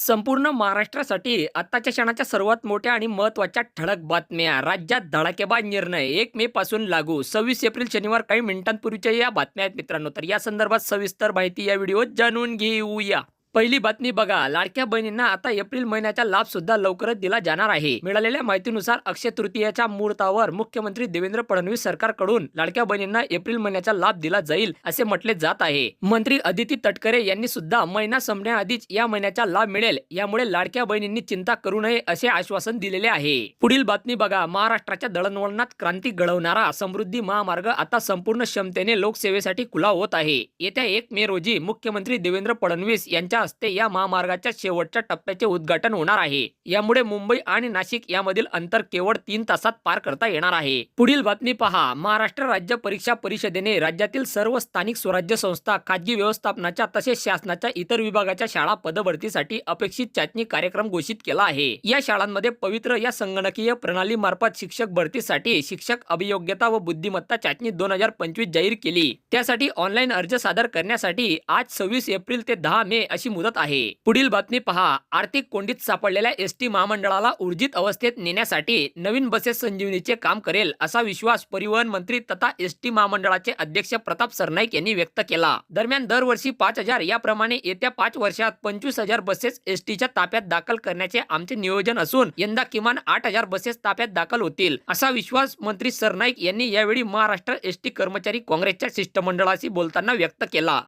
संपूर्ण महाराष्ट्रासाठी आत्ताच्या क्षणाच्या सर्वात मोठ्या आणि महत्त्वाच्या ठळक बातम्या. राज्यात धडाकेबाज निर्णय. एक मे पासून लागू. सव्वीस एप्रिल शनिवार काही मिनिटांपूर्वीच्या या बातम्या आहेत मित्रांनो. तर या संदर्भात सविस्तर माहिती या व्हिडिओत जाणून घेऊया. पहिली बातमी बघा. लाडक्या बहिणींना आता एप्रिल महिन्याचा लाभ सुद्धा लवकरच दिला जाणार आहे. मिळालेल्या माहितीनुसार अक्षय तृतीयाच्या मुहूर्तावर मुख्यमंत्री देवेंद्र फडणवीस सरकारकडून लाडक्या बहिणींना एप्रिल महिन्याचा लाभ दिला जाईल असे म्हटले जात आहे. मंत्री अदिती तटकरे यांनी सुद्धा महिना संपण्याआधीच या महिन्याचा लाभ मिळेल यामुळे लाडक्या बहिणींनी चिंता करू नये असे आश्वासन दिलेले आहे. पुढील बातमी बघा. महाराष्ट्राच्या दळणवळणात क्रांती घडवणारा समृद्धी महामार्ग आता संपूर्ण क्षमतेने लोकसेवेसाठी खुला होत आहे. येत्या एक मे रोजी मुख्यमंत्री देवेंद्र फडणवीस यांच्या हस्ते या महामार्गाच्या शेवटच्या टप्प्याचे उद्घाटन होणार आहे. यामुळे मुंबई आणि नाशिक यामधील अंतर केवळ तीन तासात पार करता येणार आहे. पुढील बातमी पहा. महाराष्ट्र राज्य परीक्षा परिषदेने राज्यातील सर्व स्थानिक स्वराज्य संस्था खाजगी व्यवस्थापनाच्या तसेच शासनाच्या इतर विभागाच्या शाळा पदभरतीसाठी अपेक्षित चाचणी कार्यक्रम घोषित केला आहे. या शाळांमध्ये पवित्र या संगणकीय प्रणाली मार्फत शिक्षक भरतीसाठी शिक्षक अभियोग्यता व बुद्धिमत्ता चाचणी दोन हजार पंचवीस जाहीर केली. त्यासाठी ऑनलाईन अर्ज सादर करण्यासाठी आज सव्वीस एप्रिल ते दहा मे अशी मुदत आहे. पुढील बातमी पहा. आर्थिक कोंडीत सापडलेल्या एस टी महामंडळाला ऊर्जित अवस्थेत नेण्यासाठी नवीन बसेस संजीवनीचे काम करेल असा विश्वास परिवहन मंत्री तथा एस टी महामंडळाचे अध्यक्ष प्रताप सरनाईक यांनी व्यक्त केला. दरम्यान दरवर्षी पाच हजार याप्रमाणे येत्या पाच वर्षात पंचवीस हजार बसेस एस टीच्या ताफ्यात दाखल करण्याचे आमचे नियोजन असून यंदा किमान आठ हजार बसेस ताफ्यात दाखल होतील असा विश्वास मंत्री सरनाईक यांनी यावेळी महाराष्ट्र एस टी कर्मचारी काँग्रेसच्या शिष्टमंडळाशी बोलताना व्यक्त केला.